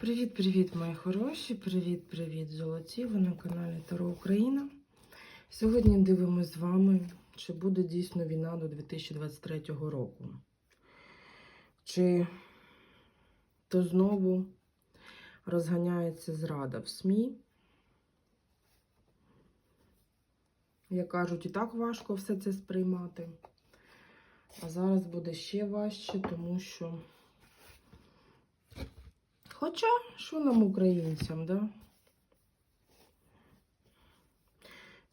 Привіт-привіт, мої хороші! Привіт-привіт, золоті! Ви на каналі Таро Україна. Сьогодні дивимося з вами, чи буде дійсно війна до 2023 року. Чи то знову розганяється зрада в СМІ. Як кажуть, і так важко все це сприймати. А зараз буде ще важче, тому що. Хоча, що нам, українцям, да?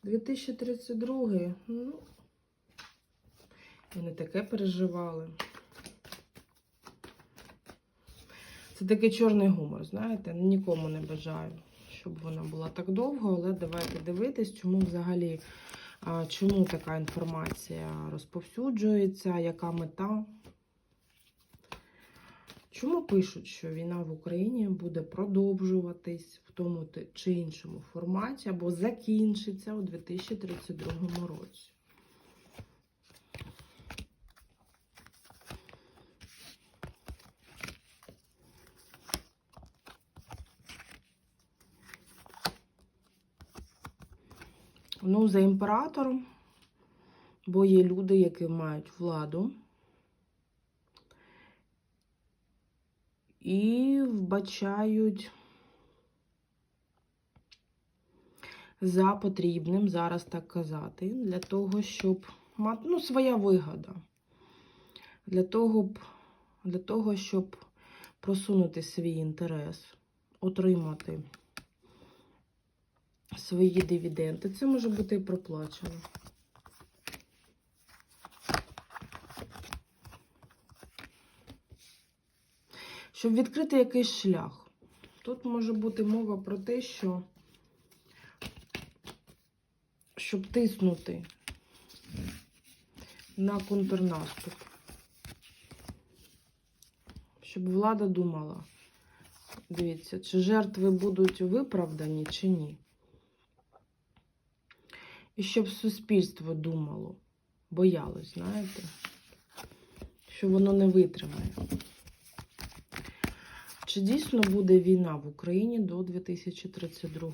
2032, ну, не таке переживали. Це такий чорний гумор, знаєте, нікому не бажаю, щоб вона була так довго, але давайте дивитись, чому взагалі, чому така інформація розповсюджується, яка мета. Чому пишуть, що війна в Україні буде продовжуватись в тому чи іншому форматі або закінчиться у 2032 році? Ну, за імператором, бо є люди, які мають владу. І вбачають за потрібним, зараз так казати, для того, щоб мати ну, своя вигода. Для того, для того, щоб просунути свій інтерес, отримати свої дивіденди. Це може бути і проплачено. Щоб відкрити якийсь шлях. Тут може бути мова про те, що щоб тиснути на контрнаступ. Щоб влада думала, дивіться, чи жертви будуть виправдані, чи ні. І щоб суспільство думало, боялось, знаєте, що воно не витримає. Чи дійсно буде війна в Україні до 2032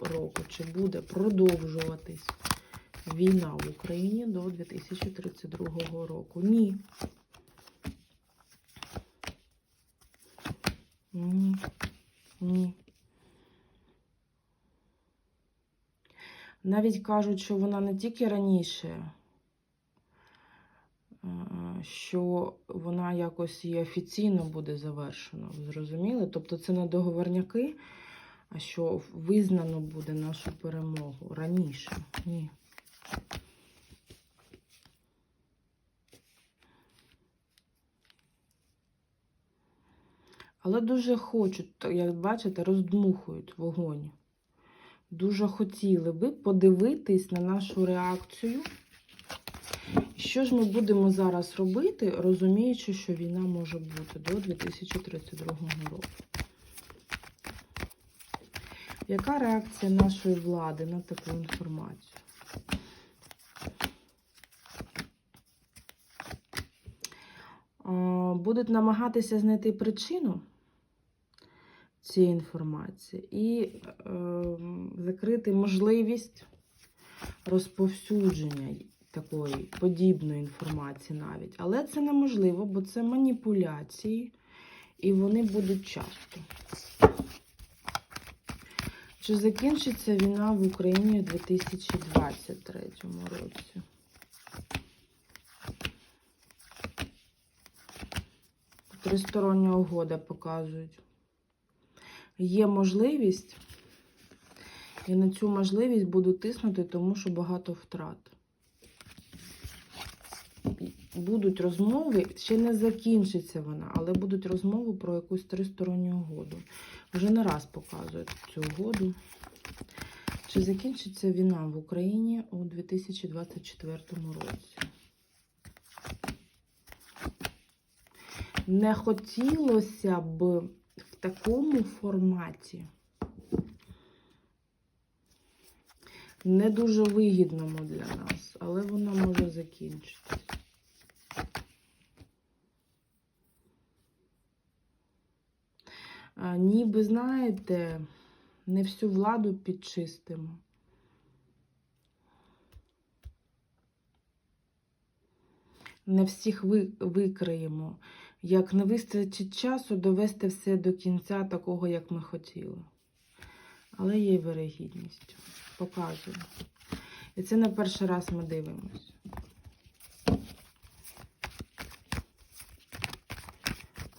року? Чи буде продовжуватись війна в Україні до 2032 року? Ні. Ні. Ні. Навіть кажуть, що вона не тільки раніше, що вона якось і офіційно буде завершена. Зрозуміли? Тобто це не договорняки, а що визнано буде нашу перемогу раніше. Ні. Але дуже хочуть, як бачите, роздмухують вогонь. Дуже хотіли би подивитись на нашу реакцію. Що ж ми будемо зараз робити, розуміючи, що війна може бути до 2032 року? Яка реакція нашої влади на таку інформацію? Будуть намагатися знайти причину цієї інформації і е, закрити можливість розповсюдження такої подібної інформації навіть. Але це неможливо, бо це маніпуляції, і вони будуть часто. Чи закінчиться війна в Україні у 2023 році? Тристороння угода показують. Є можливість, і на цю можливість буду тиснути, тому що багато втрат будуть розмови, ще не закінчиться вона, але будуть розмови про якусь тристоронню угоду. Вже не раз показують цю угоду. Чи закінчиться війна в Україні у 2024 році? Не хотілося б в такому форматі. Не дуже вигідному для нас, але вона може закінчитися. Ніби, знаєте, не всю владу підчистимо. Не всіх ви, викриємо. Як не вистачить часу довести все до кінця такого, як ми хотіли. Але є вирогідність. Показую. І це не перший раз ми дивимось.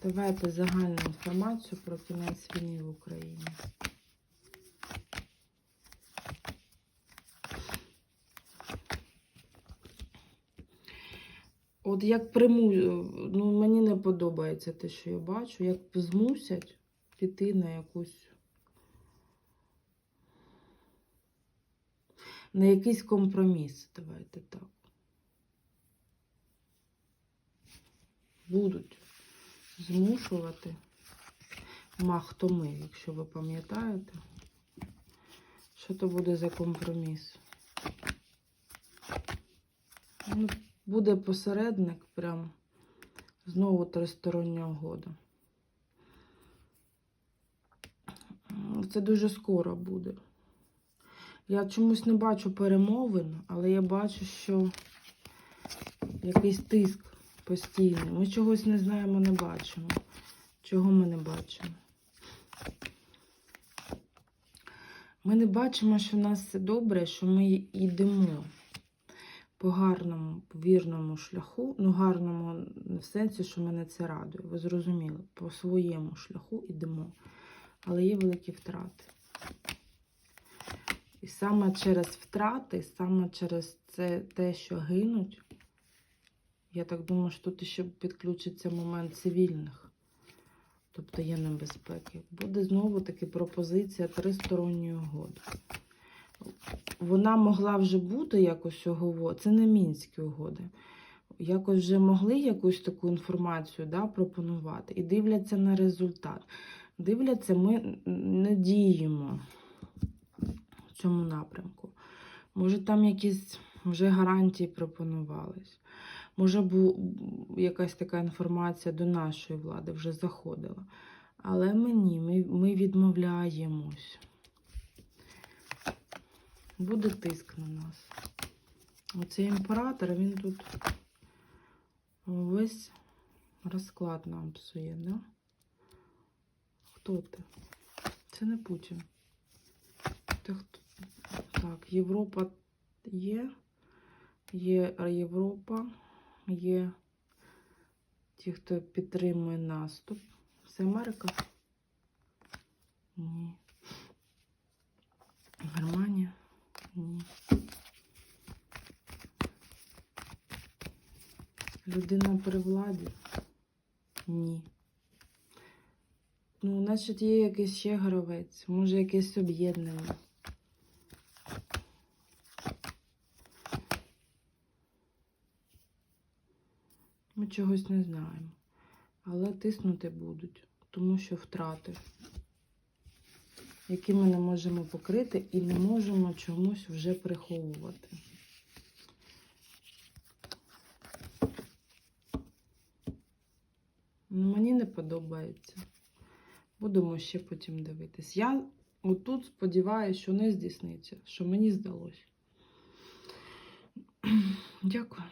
Давайте загальну інформацію про кінець війни в Україні. От як приму... ну мені не подобається те, що я бачу, як змусять піти на якусь на якийсь компроміс, давайте так. Будуть змушувати мах то ми, якщо ви пам'ятаєте, що то буде за компроміс. Ну, буде посередник, прям знову тристороння угода. Це дуже скоро буде. Я чомусь не бачу перемовин, але я бачу, що якийсь тиск постійний. Ми чогось не знаємо, не бачимо. Чого ми не бачимо? Ми не бачимо, що в нас все добре, що ми йдемо по гарному, вірному шляху. Ну, гарному в сенсі, що мене це радує. Ви зрозуміли, по своєму шляху йдемо. Але є великі втрати. І саме через втрати, саме через це те, що гинуть, я так думаю, що тут ще підключиться момент цивільних, тобто є небезпеки. Буде знову таки пропозиція тристоронньої угоди. Вона могла вже бути якось угода, це не мінські угоди. Якось вже могли якусь таку інформацію да, пропонувати і дивляться на результат. Дивляться, ми не діємо в цьому напрямку. Може, там якісь вже гарантії пропонувались. Може, якась така інформація до нашої влади вже заходила. Але мені, ми, ми відмовляємось. Буде тиск на нас. Оцей імператор, він тут весь розклад нам псує, да? Хто ти? Це не Путін. Ти хто? Так, Європа є. Є Європа, є ті, хто підтримує наступ. Це Америка? Ні. Германія? Ні. Людина при владі? Ні. Ну, значить, є якийсь ще гравець, може якесь об'єднання. Ми чогось не знаємо. Але тиснути будуть, тому що втрати, які ми не можемо покрити і не можемо чомусь вже приховувати. Ну, Мені не подобається. Будемо ще потім дивитись. Я отут сподіваюся, що не здійсниться, що мені здалося. Дякую.